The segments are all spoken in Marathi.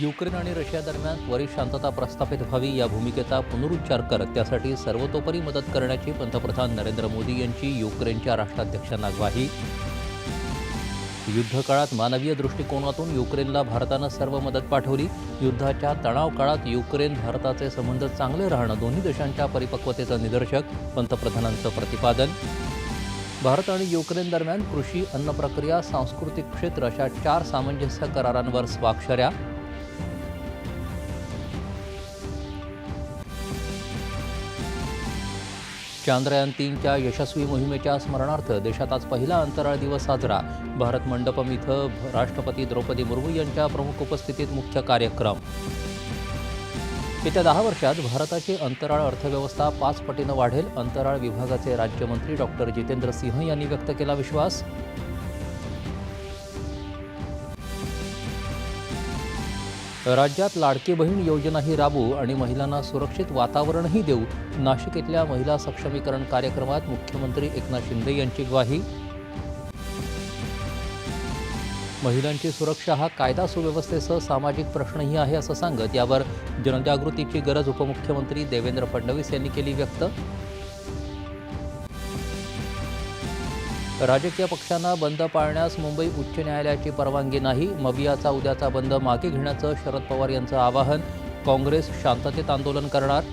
युक्रेन आणि रशिया दरम्यान त्वरित शांतता प्रस्थापित व्हावी या भूमिकेचा पुनरुच्चार करत त्यासाठी सर्वतोपरी मदत करण्याची पंतप्रधान नरेंद्र मोदी यांची युक्रेनच्या राष्ट्राध्यक्षांना ग्वाही. युद्धकाळात मानवीय दृष्टिकोनातून युक्रेनला भारतानं सर्व मदत पाठवली. युद्धाच्या तणाव काळात युक्रेन भारताचे संबंध चांगले राहणं दोन्ही देशांच्या परिपक्वतेचं निदर्शक पंतप्रधानांचं प्रतिपादन. भारत आणि युक्रेन दरम्यान कृषी अन्न प्रक्रिया सांस्कृतिक क्षेत्र अशा चार सामंजस्य करारांवर स्वाक्षऱ्या. चांद्रयान तीनच्या यशस्वी मोहिमेच्या स्मरणार्थ देशात आज पहिला अंतराळ दिवस साजरा. भारत मंडपम इथं भ- राष्ट्रपती द्रौपदी मुर्मू यांच्या प्रमुख उपस्थितीत मुख्य कार्यक्रम. येत्या दहा वर्षात भारताची अंतराळ अर्थव्यवस्था पाच पटीनं वाढेल. अंतराळ विभागाचे राज्यमंत्री डॉक्टर जितेंद्र सिंह यांनी व्यक्त केला विश्वास. राज्यात लाडकी बहीण योजनाही राबवू आणि महिलांना सुरक्षित वातावरणही देऊ नाशिक इथल्या महिला सक्षमीकरण कार्यक्रमात मुख्यमंत्री एकनाथ शिंदे यांची ग्वाही. महिलांची सुरक्षा हा कायदा सुव्यवस्थेसह सामाजिक प्रश्नही आहे असं सांगत यावर जनजागृतीची गरज उपमुख्यमंत्री देवेंद्र फडणवीस यांनी केली व्यक्त राजकीय पक्षांना बंद पाळण्यास मुंबई उच्च न्यायालयाची परवानगी नाही. मवियाचा उद्याचा बंद मागे घेण्याचं शरद पवार यांचं आवाहन. काँग्रेस शांततेत आंदोलन करणार.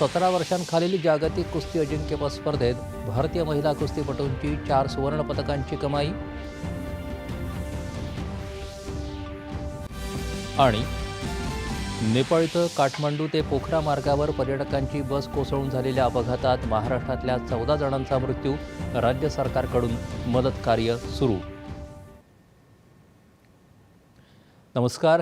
सतरा वर्षांखालील जागतिक कुस्ती अजिंक्यपद स्पर्धेत भारतीय महिला कुस्तीपटूंची चार सुवर्ण पदकांची कमाई. आणि नेपाळ इथं काठमांडू ते पोखरा मार्गावर पर्यटकांची बस कोसळून झालेल्या अपघातात महाराष्ट्रातल्या चौदा जणांचा मृत्यू राज्य सरकारकडून मदत कार्य सुरू. नमस्कार.